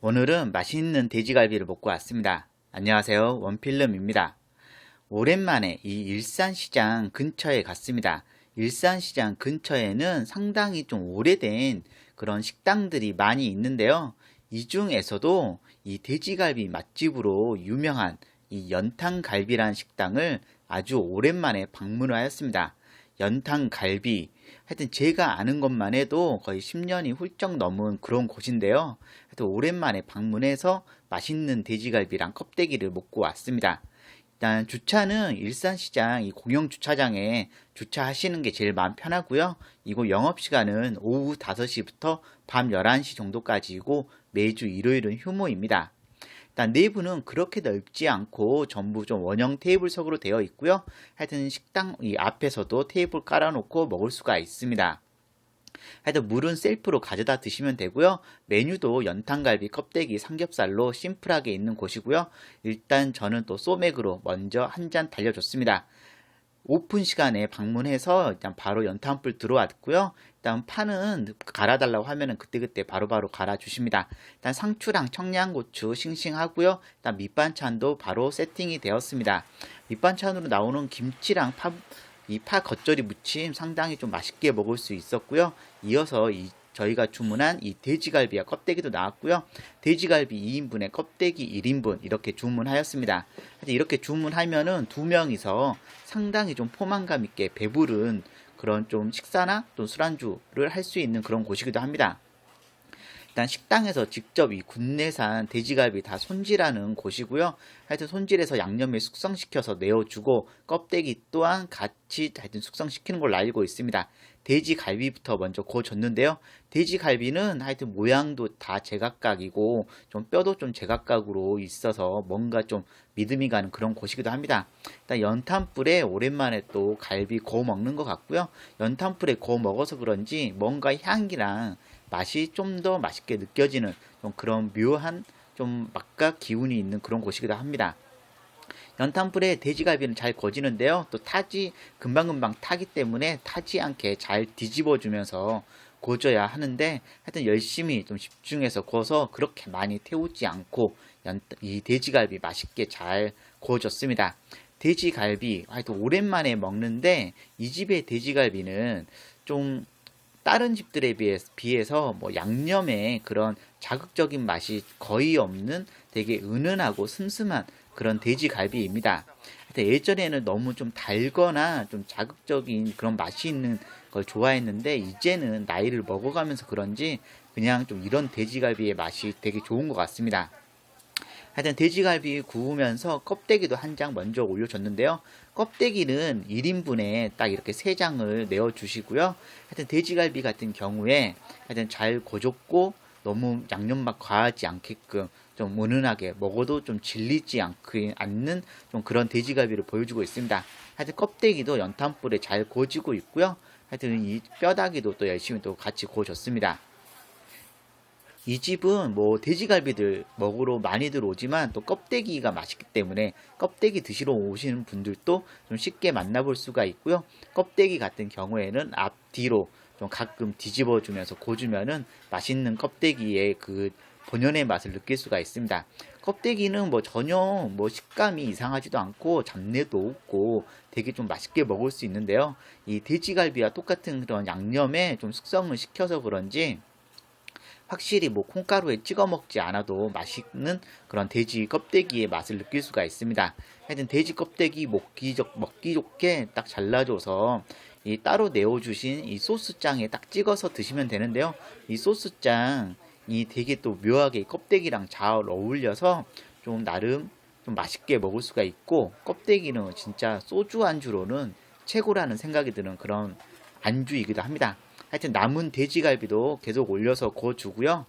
오늘은 맛있는 돼지갈비를 먹고 왔습니다. 안녕하세요. 원필름입니다. 오랜만에 이 일산시장 근처에 갔습니다. 일산시장 근처에는 상당히 좀 오래된 그런 식당들이 많이 있는데요. 이 중에서도 이 돼지갈비 맛집으로 유명한 이 연탕갈비란 식당을 아주 오랜만에 방문을 하였습니다. 연탕갈비. 하여튼 제가 아는 것만 해도 거의 10년이 훌쩍 넘은 그런 곳인데요. 오랜만에 방문해서 맛있는 돼지갈비랑 껍데기를 먹고 왔습니다. 일단 주차는 일산시장 이 공영 주차장에 주차하시는 게 제일 마음 편하고요. 이곳 영업 시간은 오후 5시부터 밤 11시 정도까지이고 매주 일요일은 휴무입니다. 일단 내부는 그렇게 넓지 않고 전부 좀 원형 테이블석으로 되어 있고요. 하여튼 식당 이 앞에서도 테이블 깔아놓고 먹을 수가 있습니다. 하여튼 물은 셀프로 가져다 드시면 되고요. 메뉴도 연탄갈비, 껍데기, 삼겹살로 심플하게 있는 곳이고요. 일단 저는 또 소맥으로 먼저 한 잔 달려줬습니다. 오픈 시간에 방문해서 일단 바로 연탄불 들어왔고요. 일단 파는 갈아달라고 하면은 그때그때 바로바로 갈아주십니다. 일단 상추랑 청양고추 싱싱하고요. 일단 밑반찬도 바로 세팅이 되었습니다. 밑반찬으로 나오는 김치랑 파, 이 파 겉절이 무침 상당히 좀 맛있게 먹을 수 있었고요. 이어서 이 저희가 주문한 이 돼지갈비와 껍데기도 나왔고요. 돼지갈비 2인분에 껍데기 1인분 이렇게 주문하였습니다. 이렇게 주문하면은 두 명이서 상당히 좀 포만감 있게 배부른 그런 좀 식사나 또 술안주를 할 수 있는 그런 곳이기도 합니다. 일단 식당에서 직접 이 국내산 돼지갈비 다 손질하는 곳이고요. 하여튼 손질해서 양념에 숙성시켜서 내어주고 껍데기 또한 같이 하여튼 숙성시키는 걸로 알고 있습니다. 돼지 갈비부터 먼저 구워줬는데요. 돼지 갈비는 하여튼 모양도 다 제각각이고 좀 뼈도 좀 제각각으로 있어서 뭔가 좀 믿음이 가는 그런 곳이기도 합니다. 일단 연탄불에 오랜만에 또 갈비 구워 먹는 것 같고요. 연탄불에 구워 먹어서 그런지 뭔가 향기랑 맛이 좀 더 맛있게 느껴지는 좀 그런 묘한 좀 맛과 기운이 있는 그런 곳이기도 합니다. 연탄불에 돼지갈비는 잘 거지는데요. 또 타지 금방금방 타기 때문에 타지 않게 잘 뒤집어 주면서 구워줘야 하는데 하여튼 열심히 좀 집중해서 구워서 그렇게 많이 태우지 않고 이 돼지갈비 맛있게 잘 구워졌습니다. 돼지갈비 하여튼 오랜만에 먹는데 이 집의 돼지갈비는 좀 다른 집들에 비해서 뭐 양념에 그런 자극적인 맛이 거의 없는 되게 은은하고 슴슴한 그런 돼지갈비입니다. 예전에는 너무 좀 달거나 좀 자극적인 그런 맛이 있는 걸 좋아했는데 이제는 나이를 먹어가면서 그런지 그냥 좀 이런 돼지갈비의 맛이 되게 좋은 것 같습니다. 하여튼 돼지갈비 구우면서 껍데기도 한 장 먼저 올려줬는데요. 껍데기는 1인분에 딱 이렇게 3장을 내어주시고요. 하여튼 돼지갈비 같은 경우에 하여튼 잘 고줬고 너무 양념 맛 과하지 않게끔 좀 은은하게 먹어도 좀 질리지 않는 좀 그런 돼지갈비를 보여주고 있습니다. 하여튼 껍데기도 연탄불에 잘 구워지고 있고요. 하여튼 이 뼈다귀도 또 열심히 또 같이 구워졌습니다. 이 집은 뭐 돼지갈비들 먹으러 많이들 오지만 또 껍데기가 맛있기 때문에 껍데기 드시러 오시는 분들도 좀 쉽게 만나볼 수가 있고요. 껍데기 같은 경우에는 앞뒤로 좀 가끔 뒤집어 주면서 고주면은 맛있는 껍데기의 그 본연의 맛을 느낄 수가 있습니다. 껍데기는 뭐 전혀 뭐 식감이 이상하지도 않고 잡내도 없고 되게 좀 맛있게 먹을 수 있는데요. 이 돼지갈비와 똑같은 그런 양념에 좀 숙성을 시켜서 그런지 확실히 뭐 콩가루에 찍어 먹지 않아도 맛있는 그런 돼지 껍데기의 맛을 느낄 수가 있습니다. 하여튼 돼지 껍데기 먹기, 먹기 좋게 딱 잘라줘서 이 따로 내어주신 이 소스장에 딱 찍어서 드시면 되는데요. 이 소스장이 되게 또 묘하게 껍데기랑 잘 어울려서 좀 나름 좀 맛있게 먹을 수가 있고 껍데기는 진짜 소주 안주로는 최고라는 생각이 드는 그런 안주이기도 합니다. 하여튼 남은 돼지갈비도 계속 올려서 구워주고요.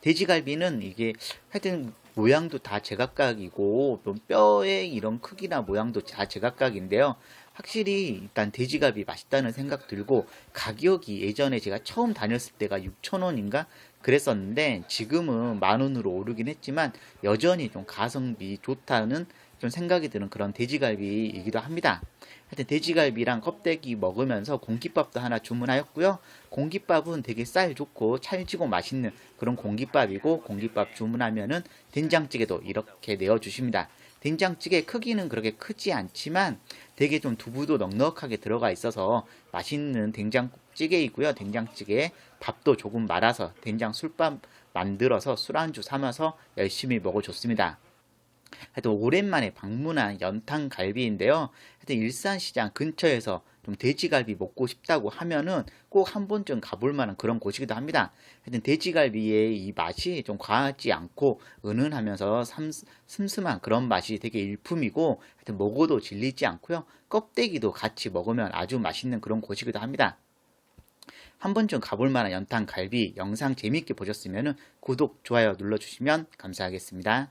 돼지갈비는 이게 하여튼 모양도 다 제각각이고 뼈의 이런 크기나 모양도 다 제각각인데요. 확실히 일단 돼지갈비 맛있다는 생각 들고 가격이 예전에 제가 처음 다녔을 때가 6천원인가 그랬었는데 지금은 만 원으로 오르긴 했지만 여전히 좀 가성비 좋다는 좀 생각이 드는 그런 돼지갈비이기도 합니다. 하여튼 돼지갈비랑 껍데기 먹으면서 공깃밥도 하나 주문하였고요. 공깃밥은 되게 쌀 좋고 찰지고 맛있는 그런 공깃밥이고 공깃밥 주문하면은 된장찌개도 이렇게 내어 주십니다. 된장찌개 크기는 그렇게 크지 않지만 되게 좀 두부도 넉넉하게 들어가 있어서 맛있는 된장찌개이고요. 된장찌개에 밥도 조금 말아서 된장 술밥 만들어서 술안주 삼아서 열심히 먹어줬습니다. 하여튼 오랜만에 방문한 연탄갈비인데요. 하여튼 일산시장 근처에서 좀 돼지갈비 먹고 싶다고 하면은 꼭 한 번쯤 가볼 만한 그런 곳이기도 합니다. 하여튼 돼지갈비의 이 맛이 좀 과하지 않고 은은하면서 삼, 슴슴한 그런 맛이 되게 일품이고 하여튼 먹어도 질리지 않고요. 껍데기도 같이 먹으면 아주 맛있는 그런 곳이기도 합니다. 한 번쯤 가볼 만한 연탄갈비 영상 재밌게 보셨으면 구독, 좋아요 눌러주시면 감사하겠습니다.